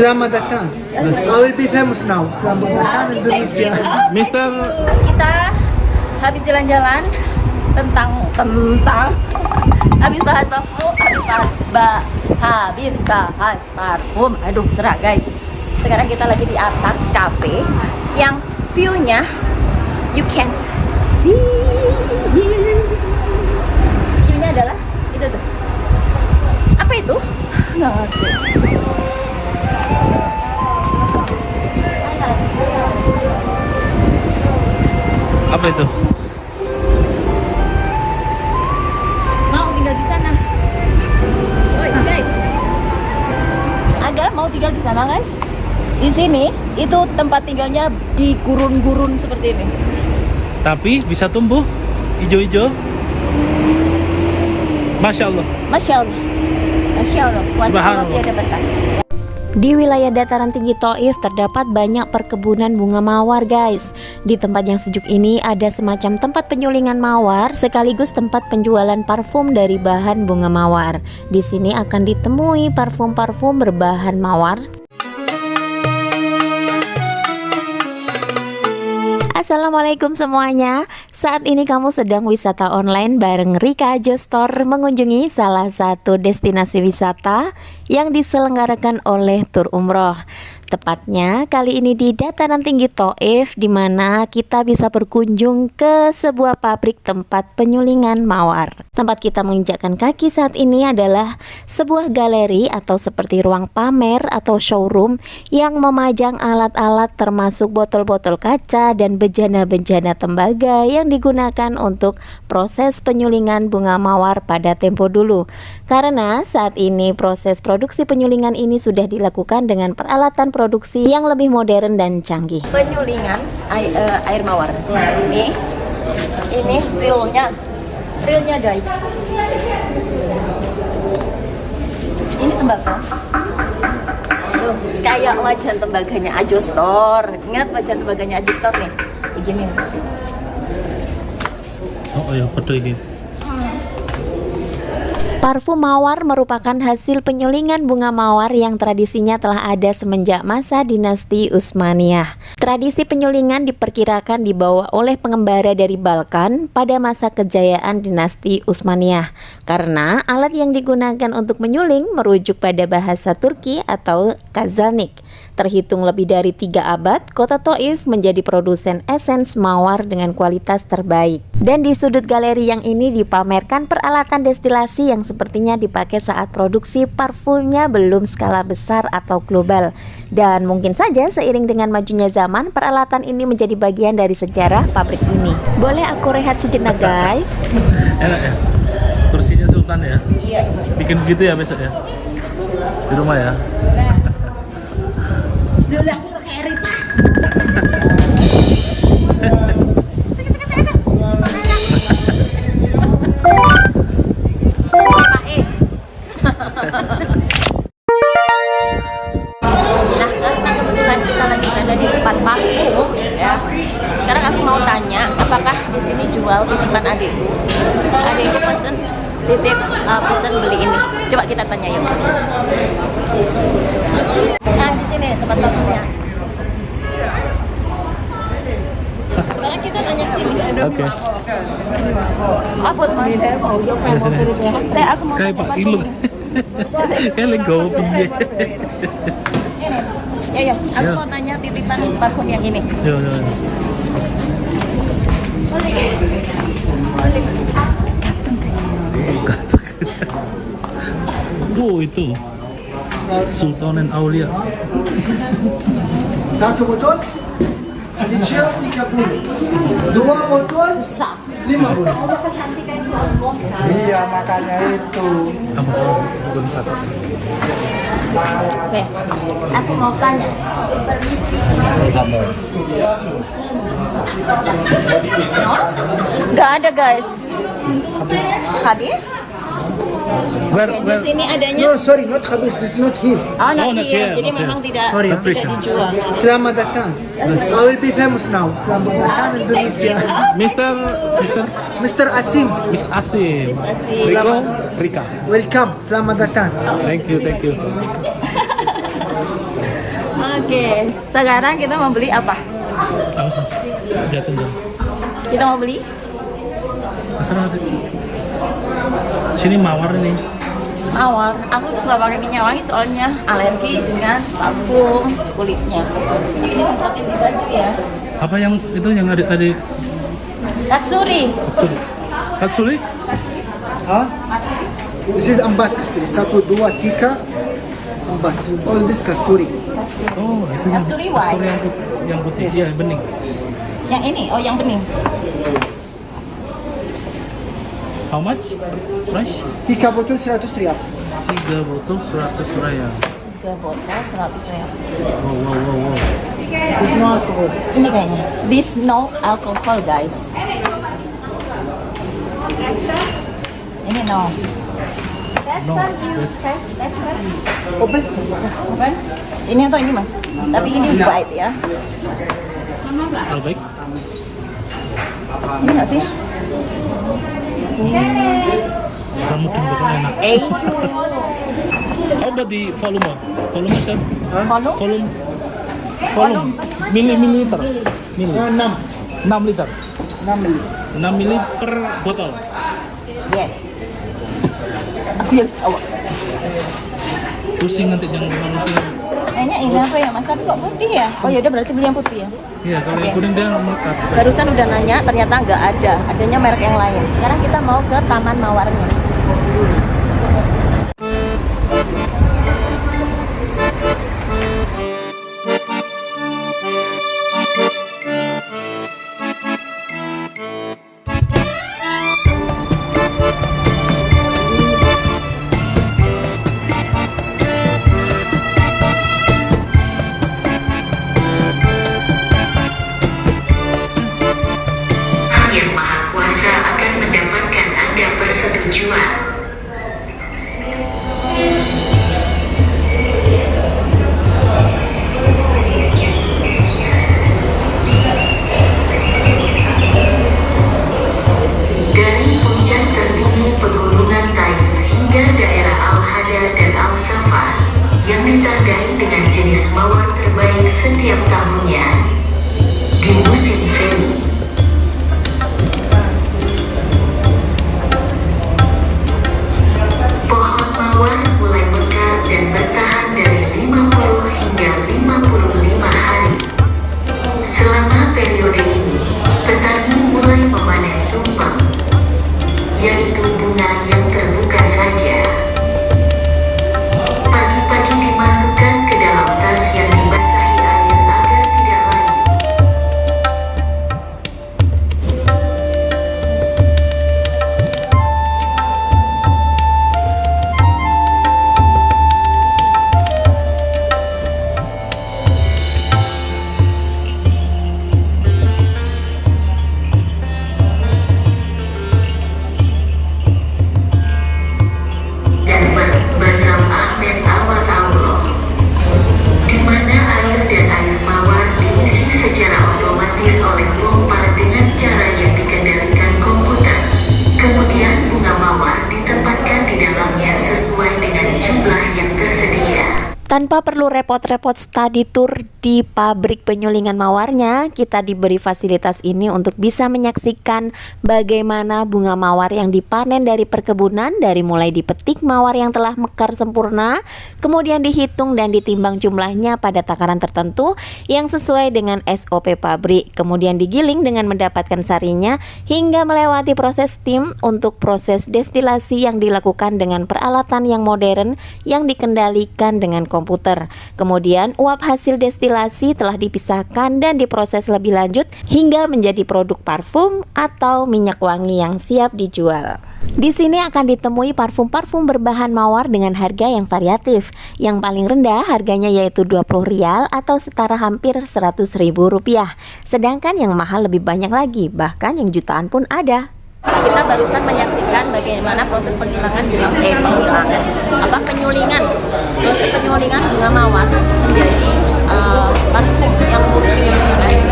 Selamat datang. I will be famous now. Selamat datang Indonesia. Mister kita habis jalan-jalan tentang tentang habis bahas parfum habis bahas ba, habis bahas parfum. Aduh serak guys. Sekarang kita lagi di atas cafe yang view-nya you can see. View-nya adalah itu tuh. Apa itu? Nggak ngerti apa itu? mau tinggal di sana. Woi guys, ada mau tinggal di sana guys? Di sini itu tempat tinggalnya di gurun-gurun seperti ini. Tapi bisa tumbuh hijau-hijau. Masya Allah. Masya Allah, Masya Allah, kuasa Allah tiada batas. Di wilayah dataran tinggi Taif terdapat banyak perkebunan bunga mawar guys. Di tempat yang sejuk ini ada semacam tempat penyulingan mawar sekaligus tempat penjualan parfum dari bahan bunga mawar. Di sini akan ditemui parfum-parfum berbahan mawar Assalamualaikum semuanya Saat ini kamu sedang wisata online bareng Rika Jo Store Mengunjungi salah satu destinasi wisata Yang diselenggarakan oleh Tur Umroh Tepatnya kali ini di dataran tinggi Taif di mana kita bisa berkunjung ke sebuah pabrik tempat penyulingan mawar. Tempat kita menginjakkan kaki saat ini adalah sebuah galeri atau seperti ruang pamer atau showroom yang memajang alat-alat termasuk botol-botol kaca dan bejana-bejana tembaga yang digunakan untuk proses penyulingan bunga mawar pada tempo dulu. Karena saat ini proses produksi penyulingan ini sudah dilakukan dengan peralatan produksi yang lebih modern dan canggih. Penyulingan air, eh, air mawar. Ini, ini realnya, realnya guys. Ini tembakau. Kayak wajan tembaganya Ajo Store. Ingat wajan tembaganya Ajo Store nih? Begini. Oh ya, ini. Parfum mawar merupakan hasil penyulingan bunga mawar yang tradisinya telah ada semenjak masa dinasti Utsmaniyah. Tradisi penyulingan diperkirakan dibawa oleh pengembara dari Balkan pada masa kejayaan dinasti Utsmaniyah karena alat yang digunakan untuk menyuling merujuk pada bahasa Turki atau Kazalnik. Terhitung lebih dari tiga abad, kota Taif menjadi produsen esens mawar dengan kualitas terbaik. Dan di sudut galeri yang ini dipamerkan peralatan destilasi yang sepertinya dipakai saat produksi parfumnya belum skala besar atau global. Dan mungkin saja seiring dengan majunya zaman, peralatan ini menjadi bagian dari sejarah pabrik ini. Boleh aku rehat sejenak guys? Enak ya? Sultan ya? Iya. Bikin begitu ya besok ya? Di rumah ya? Dulu beli ini. Coba kita tanya yuk. Nah, di sini tempat parfumnya. Sekarang kita tanya ke sini. Oke. Apa tuh mas? Saya aku mau Kayak Pak piye. Ini. Ya ya, aku Ya. mau tanya titipan parfum yang ini. Yo yo. yo. Oh itu Sultan and Aulia. Satu botol, kecil tiga puluh. Dua botol, lima puluh. Iya makanya itu. Apa? Bukan kata. Oke, aku mau tanya. Gak ada guys. Habis? Where Oke, di where? sini adanya. No, sorry, not habis. This is not here. Oh, not Oh, not here. here, Jadi not memang here. tidak Sorry. tidak dijual. Selamat datang. I will be famous now. Selamat datang Indonesia. Mister Mister Mr. Asim, Miss Asim. Asim. Riko Rika. welcome. Selamat datang. Thank you, thank you. Oke, sekarang kita mau beli apa? Jatuh jam. Kita mau beli Masalah nanti. Sini mawar ini. mawar. Aku tuh nggak pakai minyak wangi soalnya alergi dengan parfum kulitnya. Ini semprotin di baju ya. Apa yang itu yang ada tadi? Katsuri. Katsuri. Katsuri? Huh? This is ambat kasturi. Satu, dua, tiga. Ambat. All this kasturi. Oh, itu yang Kasturi white. yang putih, yang putih, iya bening. Yang ini, oh yang bening. How much? Price? Tiga botol seratus rial. Tiga botol seratus raya. Tiga botol seratus ribu. Wow, wow, wow, wow. There's no alcohol. Ini kayaknya. This no alcohol guys. Ini no. No, this, Open. Bukan? Ini atau ini mas? Tapi ini white ya. Albaik. Ini nggak sih? Kamu mungkin bakal enak. Eh, How about the volume? Volume sir? volume? Volume. Volume. Mili mililiter. Mili. Ah, enam. 6 liter. Enam mili. 6 mili per botol. Yes. Aku yang Jawa. Pusing nanti jangan pusing. Kayaknya ini apa ya mas? Tapi kok putih ya? Oh yaudah berarti beli yang putih ya. Iya, kalau yang kuning dia melekat. Barusan udah nanya, ternyata nggak ada. Adanya merek yang lain. Sekarang kita mau ke Taman Mawarnya. Tanpa perlu repot-repot study tour di pabrik penyulingan mawarnya, kita diberi fasilitas ini untuk bisa menyaksikan bagaimana bunga mawar yang dipanen dari perkebunan dari mulai dipetik mawar yang telah mekar sempurna, kemudian dihitung dan ditimbang jumlahnya pada takaran tertentu yang sesuai dengan SOP pabrik, kemudian digiling dengan mendapatkan sarinya hingga melewati proses steam untuk proses destilasi yang dilakukan dengan peralatan yang modern yang dikendalikan dengan komputer. Kemudian uap hasil destilasi telah dipisahkan dan diproses lebih lanjut hingga menjadi produk parfum atau minyak wangi yang siap dijual. Di sini akan ditemui parfum-parfum berbahan mawar dengan harga yang variatif. Yang paling rendah harganya yaitu 20 rial atau setara hampir 100 ribu rupiah. Sedangkan yang mahal lebih banyak lagi, bahkan yang jutaan pun ada. Kita barusan menyaksikan bagaimana proses penghilangan bunga eh penghilangan apa penyulingan. Proses penyulingan bunga mawar menjadi eh, parfum yang murni